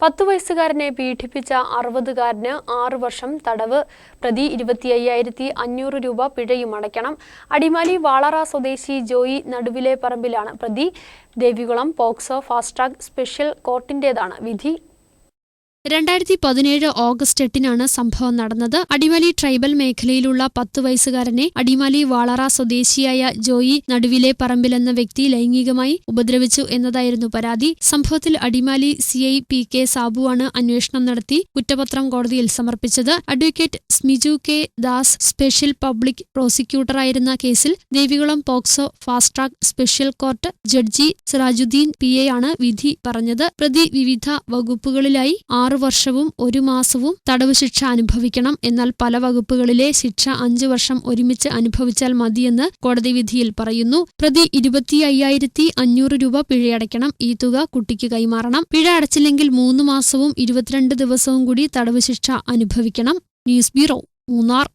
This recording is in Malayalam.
പത്തു വയസ്സുകാരനെ പീഡിപ്പിച്ച അറുപതുകാരന് ആറ് വർഷം തടവ്. പ്രതി ഇരുപത്തി അയ്യായിരത്തി അഞ്ഞൂറ് രൂപ പിഴയും അടയ്ക്കണം. അടിമാലി വാളറ സ്വദേശി ജോയി നടുവിലെ പറമ്പിലാണ് പ്രതി. ദേവികുളം പോക്സോ ഫാസ്റ്റ് സ്പെഷ്യൽ കോർട്ടിന്റേതാണ് വിധി. രണ്ടായിരത്തി പതിനേഴ് ഓഗസ്റ്റ് എട്ടിനാണ് സംഭവം നടന്നത്. അടിമാലി ട്രൈബൽ മേഖലയിലുള്ള പത്ത് വയസ്സുകാരനെ അടിമാലി വാളറ സ്വദേശിയായ ജോയി നടുവിലെ പറമ്പിലെന്ന വ്യക്തി ലൈംഗികമായി ഉപദ്രവിച്ചു എന്നതായിരുന്നു പരാതി. സംഭവത്തിൽ അടിമാലി സിഐ പി കെ സാബുവാണ് അന്വേഷണം നടത്തി കുറ്റപത്രം കോടതിയിൽ സമർപ്പിച്ചത്. Advocate Smiju K Das special public പ്രോസിക്യൂട്ടറായിരുന്ന കേസിൽ Devikulam POCSO fast track special court judge Sirajuddin P A ആണ് വിധി പറഞ്ഞത്. പ്രതി വിവിധ വകുപ്പുകളിലായി ആറു വർഷവും ഒരു മാസവും തടവ് ശിക്ഷ അനുഭവിക്കണം. എന്നാൽ പല വകുപ്പുകളിലെ ശിക്ഷ അഞ്ചു വർഷം ഒരുമിച്ച് അനുഭവിച്ചാൽ മതിയെന്ന് കോടതി വിധിയിൽ പറയുന്നു. പ്രതി ഇരുപത്തി അയ്യായിരത്തി അഞ്ഞൂറ് രൂപ പിഴയടയ്ക്കണം. ഈ തുക കുട്ടിക്ക് കൈമാറണം. പിഴ അടച്ചില്ലെങ്കിൽ മൂന്ന് മാസവും ഇരുപത്തിരണ്ട് ദിവസവും കൂടി തടവ് ശിക്ഷ അനുഭവിക്കണം. News bureau Munnar.